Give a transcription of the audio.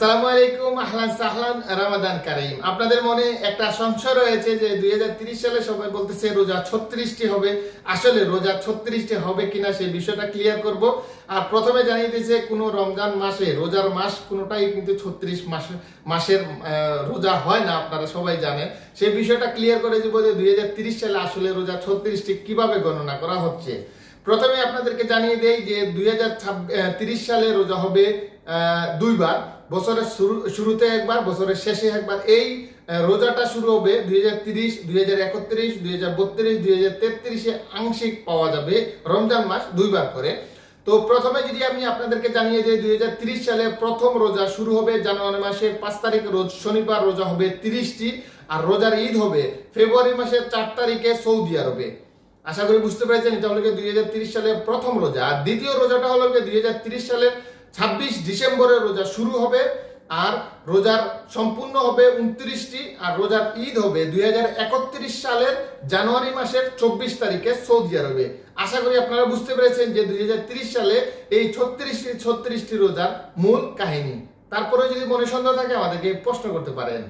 আসসালামু আলাইকুম, আহলান সাহলান, রামাদান কারিম। আপনাদের মনে একটা সংশয় রয়েছে যে দুই সালে সবাই বলতেছে রোজা ছত্রিশটি হবে। আসলে রোজা ছত্রিশটি হবে কিনা সেই বিষয়টা ক্লিয়ার করব। আর প্রথমে জানিয়ে দিয়েছে, কোনো রমজান মাসে, রোজার মাস কোনোটাই কিন্তু ছত্রিশ মাস, মাসের রোজা হয় না, আপনারা সবাই জানেন। সেই বিষয়টা ক্লিয়ার করে দিব যে দুই সালে আসলে রোজা ছত্রিশটি কীভাবে গণনা করা হচ্ছে। প্রথমে আপনাদেরকে জানিয়ে দেই যে দুই হাজার তিরিশ সালে রোজা হবে দুইবার। বছরের শুরু- শুরুতে একবার, বছরের শেষে একবার। এই রোজাটা শুরু হবে দুই হাজার তিরিশ, দুই হাজার একত্রিশ, দুই হাজার বত্রিশ, দুই হাজার তেত্রিশে আংশিক পাওয়া যাবে রমজান মাস দুইবার করে। তো প্রথমে যদি আমি আপনাদেরকে জানিয়ে দিই, দুই সালে প্রথম রোজা শুরু হবে জানুয়ারি মাসের পাঁচ তারিখ, রোজ শনিবার রোজা হবে তিরিশটি। আর রোজার ঈদ হবে ফেব্রুয়ারি মাসের চার তারিখে সৌদি আরবে। আশা করি বুঝতে পেরেছেন, এটা হলো দুই হাজার তিরিশ সালের প্রথম রোজা। আর দ্বিতীয় রোজাটা হলো দুই হাজার তিরিশ সালের ছাব্বিশ ডিসেম্বরের রোজা শুরু হবে আর রোজার সম্পূর্ণ হবে উনত্রিশটি আর রোজার ঈদ হবে দুই হাজার একত্রিশ সালের জানুয়ারি মাসের চব্বিশ তারিখে সৌদি আরবে। আশা করি আপনারা বুঝতে পেরেছেন যে দুই সালে এই ছত্রিশটি ছত্রিশটি রোজার মূল কাহিনী। তারপরে যদি মনে সন্দেহ থাকে আমাদেরকে প্রশ্ন করতে পারেন।